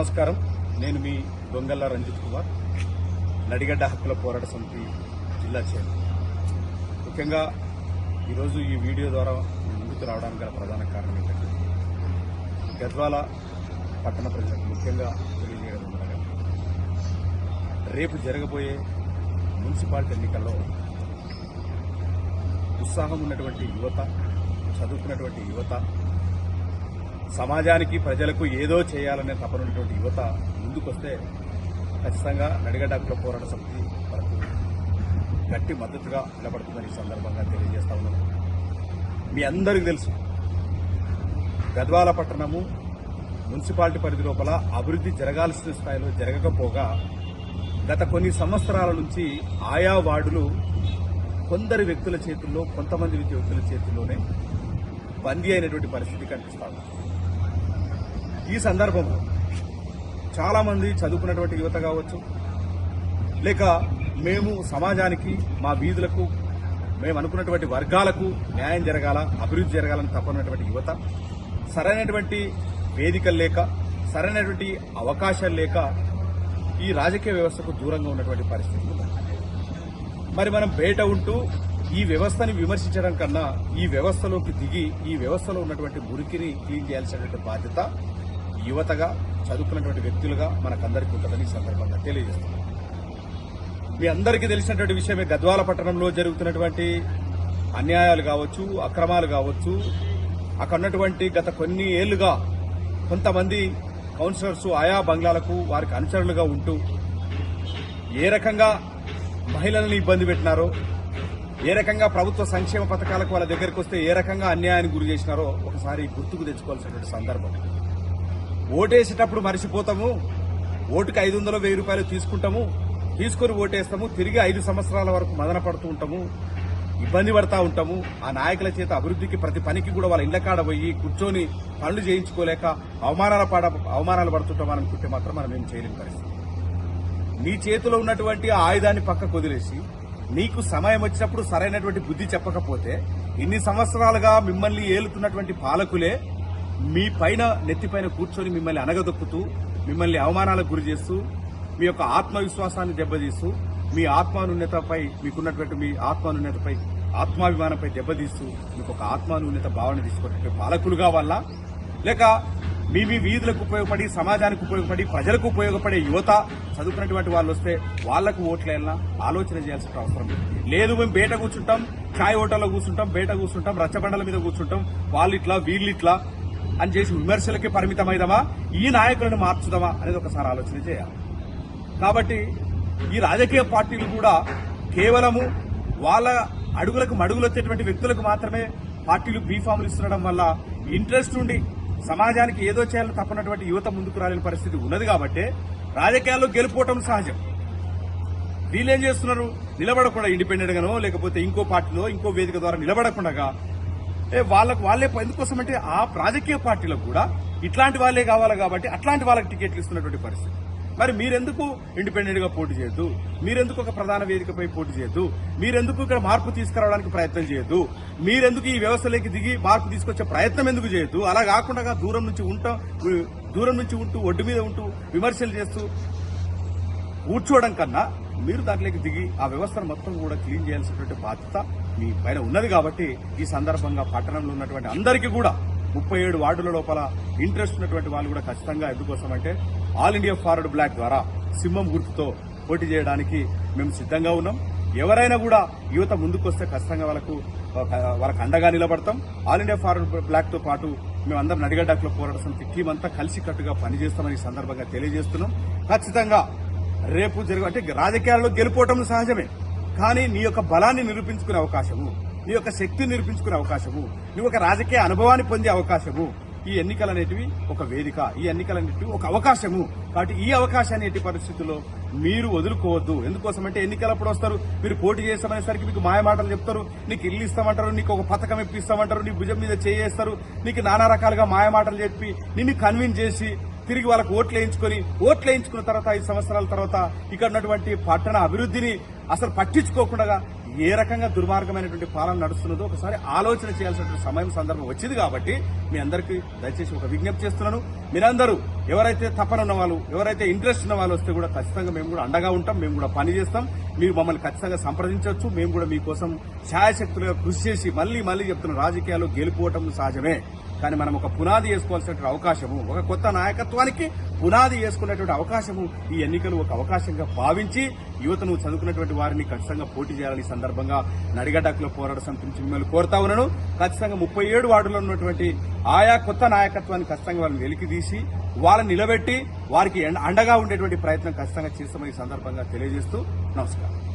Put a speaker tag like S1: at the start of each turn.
S1: నమస్కారం. నేను మీ దొంగల్ల రంజిత్ కుమార్ నడిగడ్డ హక్కుల పోరాట సమితి జిల్లా చైర్మన్. ముఖ్యంగా ఈరోజు ఈ వీడియో ద్వారా ముందుకు రావడానికి గల ప్రధాన కారణం ఏంటంటే గద్వాల పట్టణ ప్రజలకు ముఖ్యంగా తెలియజేయడం రేపు జరగబోయే మున్సిపాలిటీ ఎన్నికల్లో ఉత్సాహం ఉన్నటువంటి యువత చదువుకున్నటువంటి యువత సమాజానికి ప్రజలకు ఏదో చేయాలనే తపనటువంటి యువత ముందుకొస్తే ఖచ్చితంగా నడిగడ్డ పోరాట సమితి వరకు గట్టి మద్దతుగా నిలబడుతుందని ఈ సందర్భంగా తెలియజేస్తా ఉన్నాను. మీ అందరికీ తెలుసు గద్వాల పట్టణము మున్సిపాలిటీ పరిధి లోపల అభివృద్ధి జరగాల్సిన స్థాయిలో జరగకపోగా గత కొన్ని సంవత్సరాల నుంచి ఆయా వార్డులు కొందరు వ్యక్తుల చేతుల్లో కొంతమంది వ్యక్తుల చేతుల్లోనే బందీ అయినటువంటి పరిస్థితి కనిపిస్తా ఉంది. ఈ సందర్భంలో చాలామంది చదువుకున్నటువంటి యువత కావచ్చు లేక మేము సమాజానికి మా వీధులకు మేము అనుకున్నటువంటి వర్గాలకు న్యాయం జరగాల అభివృద్ధి జరగాలని తప్పనటువంటి యువత సరైనటువంటి వేదికలు లేక సరైనటువంటి అవకాశాలు లేక ఈ రాజకీయ వ్యవస్థకు దూరంగా ఉన్నటువంటి పరిస్థితులు మరి మనం బయట ఉంటూ ఈ వ్యవస్థని విమర్శించడం కన్నా ఈ వ్యవస్థలోకి దిగి ఈ వ్యవస్థలో ఉన్నటువంటి మురికిని క్లీన్ చేయాల్సినటువంటి బాధ్యత యువతగా చదువుకున్నటువంటి వ్యక్తులుగా మనకందరికీ ఉంటుందని ఈ సందర్భంగా తెలియజేస్తున్నాం. మీ అందరికీ తెలిసినటువంటి విషయమే గద్వాల పట్టణంలో జరుగుతున్నటువంటి అన్యాయాలు కావచ్చు అక్రమాలు కావచ్చు. అక్కడ ఉన్నటువంటి గత కొన్ని ఏళ్ళుగా కొంతమంది కౌన్సిలర్స్ ఆయా బంగ్లాలకు వారికి అనుచరులుగా ఉంటూ ఏ రకంగా మహిళలను ఇబ్బంది పెట్టినారో ఏ రకంగా ప్రభుత్వ సంక్షేమ పథకాలకు వాళ్ళ దగ్గరికి వస్తే ఏ రకంగా అన్యాయానికి గురి చేసినారో ఒకసారి గుర్తుకు తెచ్చుకోవాల్సినటువంటి సందర్భం. ఓటేసేటప్పుడు మరిచిపోతాము ఓటుకి ఐదు వందలు వెయ్యి రూపాయలు తీసుకుంటాము. తీసుకొని ఓటేస్తాము. తిరిగి ఐదు సంవత్సరాల వరకు మదన పడుతూ ఉంటాము. ఇబ్బంది పడతా ఉంటాము. ఆ నాయకుల చేత అభివృద్ధికి ప్రతి పనికి కూడా వాళ్ళ ఇళ్ళకాడ పోయి కూర్చొని పనులు చేయించుకోలేక అవమానాల పాడ అవమానాలు పడుతుంటాం అనుకుంటే మాత్రం మనం ఏం చేయలేని పరిస్థితి. నీ చేతిలో ఉన్నటువంటి ఆ ఆయుధాన్ని పక్కకు వదిలేసి నీకు సమయం వచ్చినప్పుడు సరైనటువంటి బుద్ధి చెప్పకపోతే ఇన్ని సంవత్సరాలుగా మిమ్మల్ని ఏలుతున్నటువంటి పాలకులే మీ పైన నెత్తిపైన కూర్చొని మిమ్మల్ని అనగదొక్కుతూ మిమ్మల్ని అవమానాలకు గురి చేస్తూ మీ యొక్క ఆత్మవిశ్వాసాన్ని దెబ్బతీస్తూ మీ ఆత్మానున్నతపై మీకున్నటువంటి మీ ఆత్మానున్నతపై ఆత్మాభిమానంపై దెబ్బతీస్తూ మీకు ఒక ఆత్మానున్నత భావన తీసుకున్నటువంటి పాలకులుగా వల్ల లేక మీ మీ వీధులకు ఉపయోగపడి సమాజానికి ఉపయోగపడి ప్రజలకు ఉపయోగపడే యువత చదువుకున్నటువంటి వాళ్ళు వస్తే వాళ్ళకు ఓట్లైనా ఆలోచన చేయాల్సిన అవసరం లేదు. లేదు మేము బయట కూర్చుంటాం ఛాయ్ హోటల్లో కూర్చుంటాం బయట కూర్చుంటాం రచ్చబండల మీద కూర్చుంటాం వాళ్ళు ఇట్లా వీళ్ళు ఇట్లా అని చేసి విమర్శలకి పరిమితమైదమా ఈ నాయకులను మార్చుదామా అనేది ఒకసారి ఆలోచన చేయాలి. కాబట్టి ఈ రాజకీయ పార్టీలు కూడా కేవలము వాళ్ళ అడుగులకు మడుగులు వచ్చేటువంటి వ్యక్తులకు మాత్రమే పార్టీలు బీఫాములు ఇస్తుండడం వల్ల ఇంట్రెస్ట్ ఉండి సమాజానికి ఏదో చేయాలని తప్పనటువంటి యువత ముందుకు రాలేని పరిస్థితి ఉన్నది కాబట్టి రాజకీయాల్లో గెలుపోవటం సహజం. వీళ్ళేం చేస్తున్నారు? నిలబడకుండా ఇండిపెండెంట్ గానో లేకపోతే ఇంకో పార్టీలో ఇంకో వేదిక ద్వారా నిలబడకుండా వాళ్ళకు వాళ్ళే ఎందుకోసం అంటే ఆ రాజకీయ పార్టీలకు కూడా ఇట్లాంటి వాళ్ళే కావాలి కాబట్టి అట్లాంటి వాళ్ళకి టికెట్లు ఇస్తున్నటువంటి పరిస్థితి. మరి మీరెందుకు ఇండిపెండెంట్గా పోటీ చేయొద్దు? మీరెందుకు ఒక ప్రధాన వేదికపై పోటీ చేయొద్దు? మీరెందుకు ఇక్కడ మార్పు తీసుకురావడానికి ప్రయత్నం చేయొద్దు? మీరెందుకు ఈ వ్యవస్థలోకి దిగి మార్పు తీసుకొచ్చే ప్రయత్నం ఎందుకు చేయొద్దు? అలా కాకుండా దూరం నుంచి ఉంటాం దూరం నుంచి ఉంటూ ఒడ్డు మీద ఉంటూ విమర్శలు చేస్తూ కూర్చోవడం కన్నా మీరు దాంట్లోకి దిగి ఆ వ్యవస్థను మొత్తం కూడా క్లీన్ చేయాల్సినటువంటి బాధ్యత మీ పైన ఉన్నది కాబట్టి ఈ సందర్భంగా పట్టణంలో ఉన్నటువంటి అందరికీ కూడా ముప్పై ఏడు వార్డుల లోపల ఇంట్రెస్ట్ ఉన్నటువంటి వాళ్ళు కూడా ఖచ్చితంగా ఎందుకోసం అంటే ఆల్ ఇండియా ఫార్వర్డ్ బ్లాక్ ద్వారా సింహం గుర్తుతో పోటీ చేయడానికి మేము సిద్ధంగా ఉన్నాం. ఎవరైనా కూడా యువత ముందుకొస్తే ఖచ్చితంగా వాళ్ళకు వాళ్ళకు అండగా నిలబడతాం. ఆల్ ఇండియా ఫార్వర్డ్ బ్లాక్తో పాటు మేమందరం నడిగడ్డకుల పోరాట సమితి టీం అంతా కలిసి కట్టుగా పనిచేస్తామని ఈ సందర్భంగా తెలియజేస్తున్నాం. ఖచ్చితంగా రేపు జరుగు అంటే రాజకీయాల్లో గెలుపోవటం సహజమే. కానీ నీ యొక్క బలాన్ని నిరూపించుకునే అవకాశము నీ యొక్క శక్తిని నిరూపించుకునే అవకాశము నీ ఒక రాజకీయ అనుభవాన్ని పొందే అవకాశము ఈ ఎన్నికలు అనేటివి ఒక వేదిక ఈ ఎన్నికలు అనేటివి ఒక అవకాశము. కాబట్టి ఈ అవకాశాన్ని ఎట్టి పరిస్థితుల్లో మీరు వదులుకోవద్దు. ఎందుకోసం అంటే ఎన్నికలప్పుడు వస్తారు మీరు పోటీ చేస్తామనేసరికి మీకు మాయమాటలు చెప్తారు నీకు ఇల్లు ఇస్తామంటారు నీకు ఒక పథకం ఇప్పిస్తామంటారు నీ భుజం మీద చేయేస్తారు నీకు నానా రకాలుగా మాయమాటలు చెప్పి నిన్ను కన్విన్స్ చేసి తిరిగి వాళ్ళకు ఓట్లు వేయించుకొని ఓట్లు వేయించుకున్న తర్వాత ఐదు సంవత్సరాల తర్వాత ఇక్కడ ఉన్నటువంటి పట్టణ అభివృద్ధిని అసలు పట్టించుకోకుండా ఏ రకంగా దుర్మార్గమైనటువంటి పాలన నడుస్తున్నదో ఒకసారి ఆలోచన చేయాల్సినటువంటి సమయం సందర్భం వచ్చింది కాబట్టి మీ అందరికీ దయచేసి ఒక విజ్ఞప్తి చేస్తున్నాను. మీరందరూ ఎవరైతే తపన ఉన్న వాళ్ళు ఎవరైతే ఇంట్రెస్ట్ ఉన్న వాళ్ళు వస్తే కూడా ఖచ్చితంగా మేము కూడా అండగా ఉంటాం మేము కూడా పని చేస్తాం. మీరు మమ్మల్ని ఖచ్చితంగా సంప్రదించవచ్చు. మేము కూడా మీకోసం ఛాయశక్తులుగా కృషి చేసి మళ్ళీ మళ్ళీ చెప్తున్న రాజకీయాలు గెలుపుకోవటం సహజమే. కానీ మనం ఒక పునాది వేసుకోవాల్సినటువంటి అవకాశము ఒక కొత్త నాయకత్వానికి పునాది వేసుకునేటువంటి అవకాశము ఈ ఎన్నికలు ఒక అవకాశంగా భావించి యువతను చదువుకున్నటువంటి వారిని ఖచ్చితంగా పోటీ చేయాలని సందర్భంగా నడిగడ్డకులో పోరాట సమితి నుంచి మిమ్మల్ని కోరుతా ఉన్నాను. ఖచ్చితంగా ముప్పై ఏడు వార్డులో ఉన్నటువంటి ఆయా కొత్త నాయకత్వాన్ని ఖచ్చితంగా వాళ్ళని వెలికి తీసి వాళ్ళని నిలబెట్టి వారికి అండగా ఉండేటువంటి ప్రయత్నం ఖచ్చితంగా చేస్తామని ఈ సందర్భంగా తెలియజేస్తూ నమస్కారం.